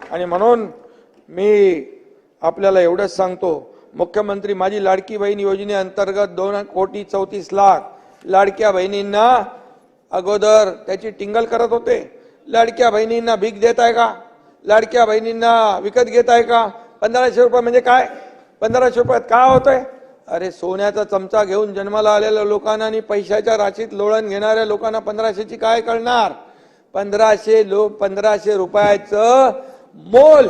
आणि म्हणून मी आपल्याला एवढंच सांगतो मुख्यमंत्री माझी लाडकी बहीण योजनेअंतर्गत दोन कोटी चौतीस लाख लाडक्या बहिणींना अगोदर त्याची टिंगल करत होते. लाडक्या बहिणींना भीक देत आहे का? लाडक्या बहिणींना विकत घेत आहे का? पंधराशे रुपये म्हणजे काय? पंधराशे रुपयात काय होतंय? अरे सोन्याचा चमचा घेऊन जन्माला आलेल्या लोकांना आणि पैशाच्या राशीत लोळण घेणाऱ्या लोकांना पंधराशेची काय कळणार? पंधराशे लो पंधराशे रुपयाचं मोल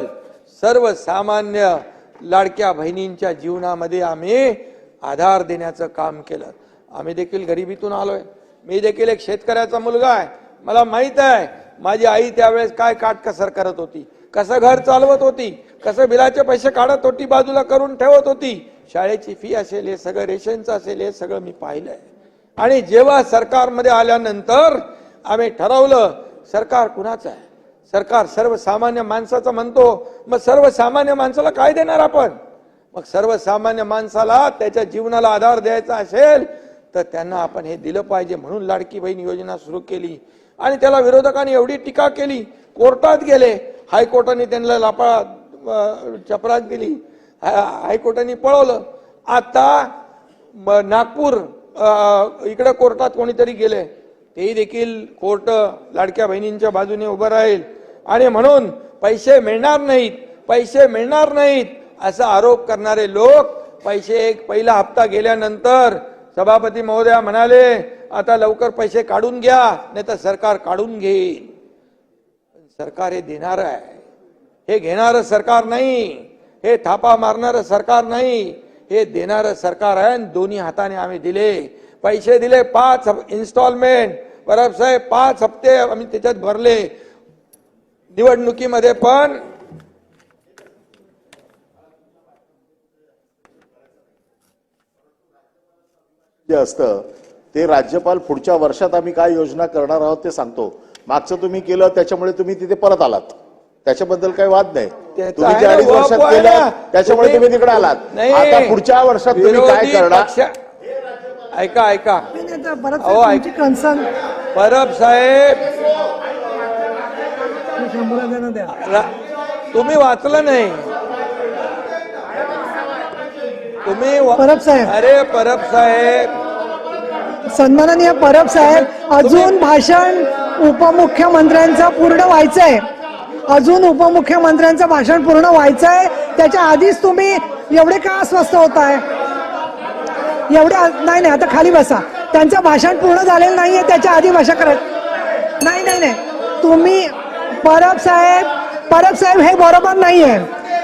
सर्वसामान्य लाडक्या बहिणींच्या जीवनामध्ये आम्ही आधार देण्याचं काम केलं. आम्ही देखील गरिबीतून आलोय. मी देखील एक शेतकऱ्याचा मुलगा आहे. मला माहीत आहे माझी आई त्यावेळेस काय काटकसर करत होती कसं घर चालवत होती कसं बिलाचे पैसे काढत होती बाजूला करून ठेवत होती. शाळेची फी असेल हे सगळं रेशनचं असेल हे सगळं मी पाहिलंय. आणि जेव्हा सरकारमध्ये आल्यानंतर आम्ही ठरवलं सरकार कुणाचं आहे? सरकार सर्वसामान्य माणसाचं म्हणतो मग सर्वसामान्य माणसाला काय देणार आपण? मग सर्वसामान्य माणसाला त्याच्या जीवनाला आधार द्यायचा असेल तर त्यांना आपण हे दिलं पाहिजे म्हणून लाडकी बहीण योजना सुरू केली. आणि त्याला विरोधकांनी एवढी टीका केली कोर्टात गेले हायकोर्टाने त्यांना लापा चपरात दिली. हायकोर्टाने पळवलं. आता नागपूर इकडे कोर्टात कोणीतरी गेले. तेही देखील कोर्ट लाडक्या बहिणींच्या बाजूने उभं राहील. आणि म्हणून पैसे मिळणार नाहीत पैसे मिळणार नाहीत असा आरोप करणारे लोक पैसे एक पहिला हप्ता गेल्यानंतर सभापती महोदया म्हणाले आता लवकर पैसे काढून घ्या नाही तर सरकार काढून घेईल. सरकार हे देणार आहे. हे घेणारं सरकार नाही. हे थापा मारणारं सरकार नाही. हे देणारं सरकार आहे आणि दोन्ही हाताने आम्ही दिले. पैसे दिले पाच इन्स्टॉलमेंट परब साहेब पाच हप्ते आम्ही त्याच्यात भरले. निवडणुकीमध्ये पण जे असतं ते राज्यपाल पुढच्या वर्षात आम्ही काय योजना करणार आहोत ते सांगतो. मागचं तुम्ही केलं त्याच्यामुळे तुम्ही तिथे परत आलात. त्याच्याबद्दल काही वाद नाही. तुम्ही जे अडीच वर्षात. केलं त्याच्यामुळे तुम्ही तिकडे आलात. नाही. आता पुढच्या वर्षात तुम्ही काय करणार? ऐका ऐका. परब साहेब शंभर जण द्या. रा- तुम्ही वाचलं नाही. तुम्ही परब साहेब. अरे परब साहेब. सन्माननीय परब साहेब अजून भाषण उपमुख्यमंत्र्यांचं पूर्ण व्हायचंय. अजून उपमुख्यमंत्र्यांचं भाषण पूर्ण व्हायचंय. त्याच्या आधीच तुम्ही एवढे का अस्वस्थ होताय? एवढे आ- नाही नाही आता खाली बसा. त्यांचं भाषण पूर्ण झालेलं नाहीये त्याच्या आधी भाषा करत नाही नाही नाही. तुम्ही परब साहेब परब साहेब हे बरोबर नाही आहे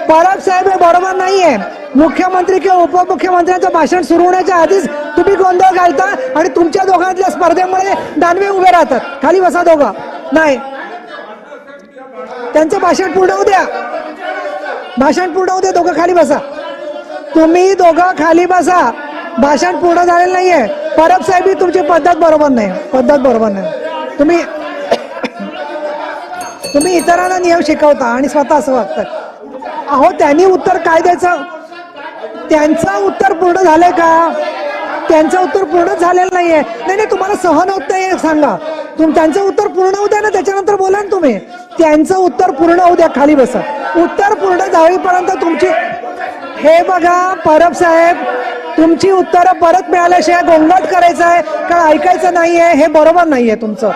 परब साहेब हे बरोबर नाही आहे मुख्यमंत्री किंवा उपमुख्यमंत्र्यांचं भाषण सुरू होण्याच्या आधीच तुम्ही गोंधळ घालता आणि तुमच्या दोघांतल्या स्पर्धेमुळे दानवे उभे राहतात. खाली बसा दोघं. नाही. त्यांचं भाषण पूर्ण होऊ द्या. भाषण पूर्ण होऊ द्या दोघं खाली बसा. तुम्ही दोघं खाली बसा. भाषण पूर्ण झालेलं नाहीये. परब साहेब ही तुमची पद्धत बरोबर नाही. पद्धत बरोबर नाही. तुम्ही तुम्ही इतरांना नियम शिकवता आणि स्वतः असं वागतात अहो त्यांनी उत्तर काय द्यायचं? त्यांचं उत्तर पूर्ण झालंय का? त्यांचं उत्तर पूर्ण झालेलं नाहीये. नाही नाही तुम्हाला सहन होत नाही सांगा. तुम त्यांचं उत्तर पूर्ण होऊ द्या ना त्याच्यानंतर बोला ना तुम्ही. त्यांचं उत्तर पूर्ण होऊ द्या खाली बसा. उत्तर पूर्ण जावीपर्यंत तुमची हे बघा परब साहेब तुमची उत्तरं परत मिळाल्याशिवाय गोंगाट करायचं आहे का ऐकायचं नाहीये हे बरोबर नाहीये तुमचं.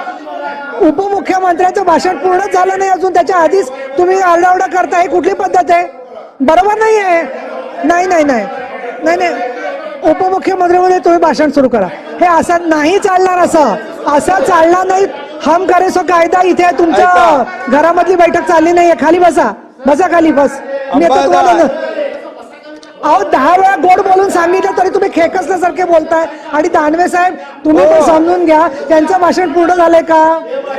उपमुख्यमंत्र्यांचं भाषण पूर्ण झालं नाही अजून त्याच्या आधीच तुम्ही आरडाओरडा करता ही कुठली पद्धत आहे? बरोबर नाही आहे नाही नाही नाही. नाही नाही. उपमुख्यमंत्र्यांमध्ये तुम्ही भाषण सुरू करा. हे असं नाही चालणार असं. असं चालणार नाही. हम करे सो कायदा इथे तुमच्या घरामधली बैठक चालली नाहीये. खाली बसा. बसा खाली बस. मी तुम्हाला. अहो दहा वेळा गोड बोलून सांगितलं तरी तुम्ही खेकसल्यासारखे बोलताय. आणि दानवे साहेब तुम्ही पण हो. समजून घ्या त्यांचं भाषण पूर्ण झालंय का?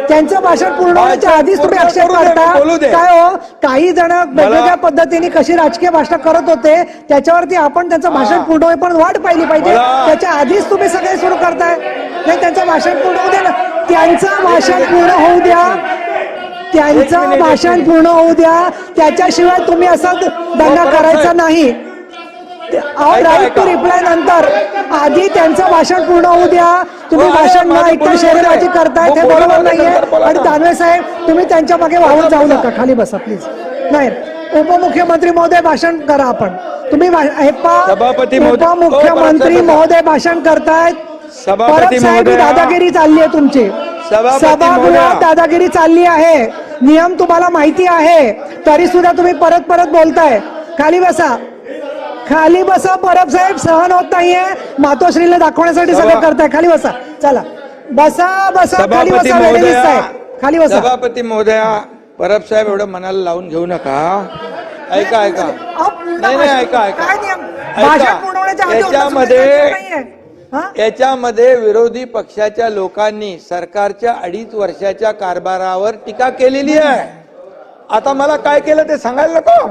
त्यांचं भाषण पूर्ण होण्याच्या आधीच तुम्ही आक्षेप करता. काय हो? काही जण वेगवेगळ्या पद्धतीने कशी राजकीय भाषण करत होते त्याच्यावरती आपण त्यांचं भाषण पूर्ण होई पण वाट पाहिली पाहिजे. त्याच्या आधीच तुम्ही सगळे सुरू करताय. नाही त्यांचं भाषण पूर्ण होऊ द्या ना. त्यांचं भाषण पूर्ण होऊ द्या. त्यांचं भाषण. पूर्ण होऊ द्या. त्याच्याशिवाय तुम्ही असा दंगा हो, करायचा. नाही. टू. रिप्लाय नंतर आधी त्यांचं भाषण पूर्ण होऊ द्या तुम्ही हो, भाषण न ऐकता शरीराची दे. करताय हो, बरोबर नाहीये आणि. दानवे साहेब तुम्ही त्यांच्या मागे वाहून जाऊ. नका खाली बसा प्लीज नाही उपमुख्यमंत्री महोदय भाषण करा आपण तुम्ही उपमुख्यमंत्री हो, महोदय भाषण करतायत सभापती परब साहेब. दादागिरी चालली आहे तुमची सभागृहात. दादागिरी चालली आहे नियम तुम्हाला माहिती आहे तरी सुद्धा तुम्ही परत परत बोलताय खाली बसा खाली बसा परब साहेब सहन होत नाहीये. मातोश्रीला दाखवण्यासाठी सगळं करताय. खाली बसा. चला. बसा बसा खाली सभापती बसा महोदया. खाली बसा. सभापती महोदया परब साहेब एवढं मनाला लावून घेऊ नका ऐका ऐका. नाही ऐका ऐका. याच्यामध्ये? याच्यामध्ये विरोधी पक्षाच्या लोकांनी सरकारच्या अडीच वर्षाच्या कारभारावर टीका केलेली आहे. आता मला काय केलं ते सांगायला नको?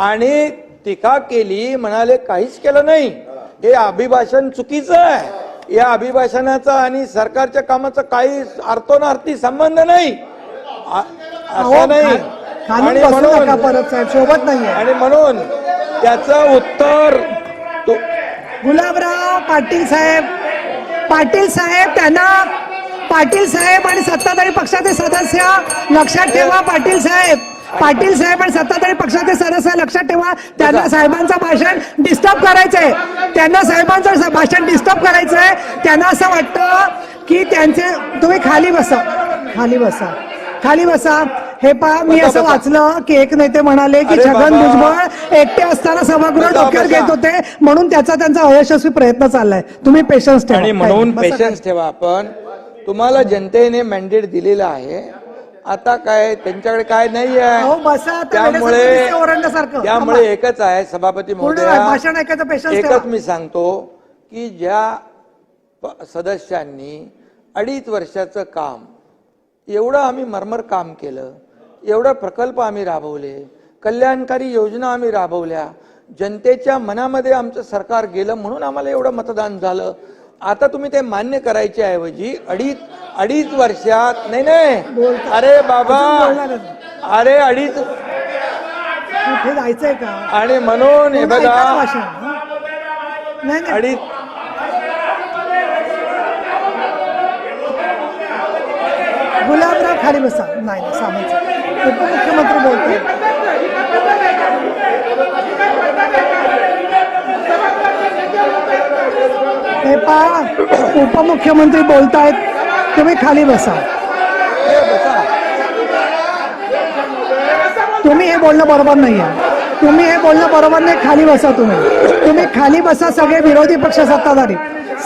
आणि टीका केली म्हणाले काहीच केलं नाही. हे अभिभाषण चुकीचं आहे. या अभिभाषणाचा आणि सरकारच्या कामाचा काही अर्थोनार्थी संबंध नाही. असं नाही. आणि म्हणून शोभत नाहीये. आणि म्हणून त्याचं उत्तर गुलाबराव पाटील साहेब पाटील साहेब त्यांना पाटील साहेब आणि सत्ताधारी पक्षाचे सदस्य लक्षात ठेवा पाटील साहेब. पाटील साहेब आणि सत्ताधारी पक्षाचे सदस्य लक्षात ठेवा. त्यांना साहेबांचं भाषण डिस्टर्ब करायचंय. त्यांना साहेबांचं भाषण डिस्टर्ब करायचंय. त्यांना असं वाटतं की त्यांचे तुम्ही खाली बसा. खाली बसा. खाली बसा. हे पहा मी असं. वाचलं की एक नेते म्हणाले की छगन. भुजबळ एकटे असताना सभागृह बसा. घेत होते. म्हणून त्याचा त्यांचा अयशस्वी प्रयत्न चाललाय. तुम्ही पेशन्स ठेवा. म्हणून पेशन्स ठेवा आपण. तुम्हाला जनतेने मॅन्डेट दिलेलं आहे. आता काय त्यांच्याकडे काय नाही आहे त्यामुळे. त्यामुळे. एकच आहे सभापती महोदया एकच मी सांगतो की ज्या सदस्यांनी अडीच वर्षाचं काम एवढं आम्ही मरमर काम केलं एवढं प्रकल्प आम्ही राबवले कल्याणकारी योजना आम्ही राबवल्या जनतेच्या मनामध्ये आमचं सरकार गेलं म्हणून आम्हाला एवढं मतदान झालं आता तुम्ही ते मान्य करायच्या ऐवजी अडीच अडीच वर्षात नाही नाही. अरे बाबा. अरे अडीच. कुठे जायचंय का? आणि म्हणून हे बघा? नाही नाही. अडीच. गुलाबराव खाली बसा. नाही सामंत उपमुख्यमंत्री बोलतोय. हे पहा उपमुख्यमंत्री बोलतायत तुम्ही खाली बसा. तुम्ही हे बोलणं बरोबर नाही आहे तुम्ही हे बोलणं बरोबर नाही खाली बसा तुम्ही. तुम्ही खाली बसा सगळे विरोधी पक्ष सत्ताधारी.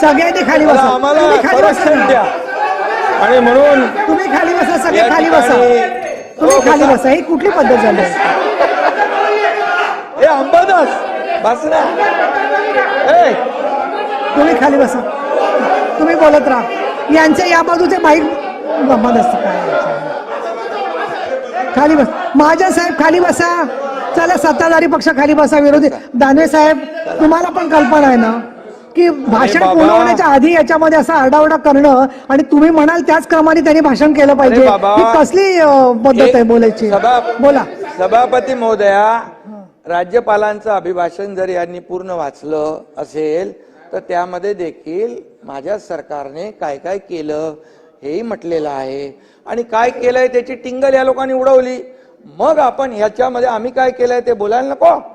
सगळ्यांनी खाली बसा. तुम्ही खाली बसा. आणि म्हणून तुम्ही खाली बसा सगळे खाली बसा. तुम्ही हो, खाली बसा. ही कुठली पद्धत झाली? हे अंबादास. बस ना. तुम्ही खाली बसा. तुम्ही बोलत राहा. यांचे या बाजूचे माईक गंमत असतं काय. खाली बस. महाजन साहेब खाली बसा. चला सत्ताधारी पक्ष खाली बसा विरोधी. दानवे साहेब तुम्हाला पण कल्पना आहे ना की भाषण होण्याच्या आधी याच्यामध्ये असं आरडाओरडा करणं आणि तुम्ही म्हणाल त्याच क्रमाने त्यांनी भाषण केलं पाहिजे. ही कसली पद्धत आहे बोलायची? बोला. सभापती महोदया राज्यपालांचं अभिभाषण जर यांनी पूर्ण वाचलं असेल तर त्यामध्ये देखील माझ्या सरकारने काय काय केलं हेही म्हटलेलं आहे. आणि काय केलंय त्याची टिंगल या लोकांनी उडवली. मग आपण ह्याच्यामध्ये आम्ही काय केलंय ते बोलायला नको.